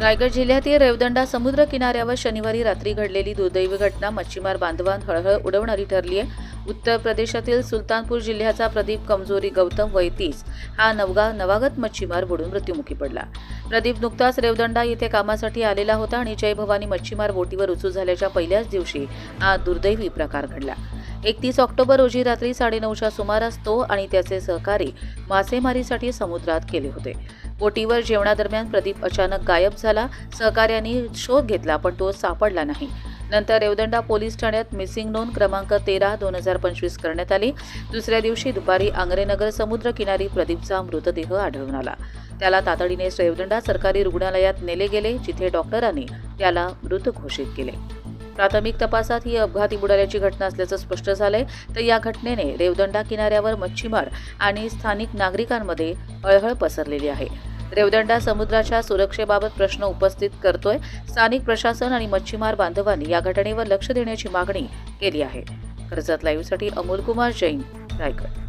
रायगड जिल्ह्यातील रेवदंडा समुद्र किनाऱ्यावर शनिवारी रात्री घडलेली दुर्दैवी घटना मच्छीमार बांधवांत हळहळ उडवणारी ठरली आहे. उत्तर प्रदेशातील सुलतानपूर जिल्ह्याचा प्रदीप कमजोरी गौतम वैतीस हा नवगा नवागत मच्छीमार बुडून मृत्युमुखी पडला. प्रदीप नुकताच रेवदंडा येथे कामासाठी आलेला होता आणि जय भवानी मच्छीमार बोटीवर रुजू झाल्याच्या पहिल्याच दिवशी हा दुर्दैवी प्रकार घडला. एकतीस ऑक्टोबर रोजी रात्री साडेनऊच्या सुमारास तो आणि त्याचे सहकारी मासेमारीसाठी समुद्रात गेले होते. बोटीवर जेवणादरम्यान प्रदीप अचानक गायब झाला. सहकाऱ्यांनी शोध घेतला पण तो सापडला नाही. नंतर रेवदंडा पोलीस ठाण्यात मिसिंग नोंद क्रमांक तेरा दोन हजार पंचवीस करण्यात आली. दुसऱ्या दिवशी दुपारी आंग्रेनगर समुद्र किनारी प्रदीपचा मृतदेह आढळून आला. त्याला तातडीने रेवदंडा सरकारी रुग्णालयात नेले गेले जिथे डॉक्टरांनी त्याला मृत घोषित केले. प्राथमिक तपासात ही अपघाती बुडाल्याची घटना असल्याचं स्पष्ट झालंय. तर या घटनेने रेवदंडा किनाऱ्यावर मच्छीमार आणि स्थानिक नागरिकांमध्ये हळहळ पसरलेली आहे. रेवदंडा समुद्राच्या सुरक्षेबाबत प्रश्न उपस्थित करतोय. स्थानिक प्रशासन आणि मच्छीमार बांधवांनी या घटनेवर लक्ष देण्याची मागणी केली आहे. कर्जत लाईव्हसाठी अमोल कुमार जैन रायगड.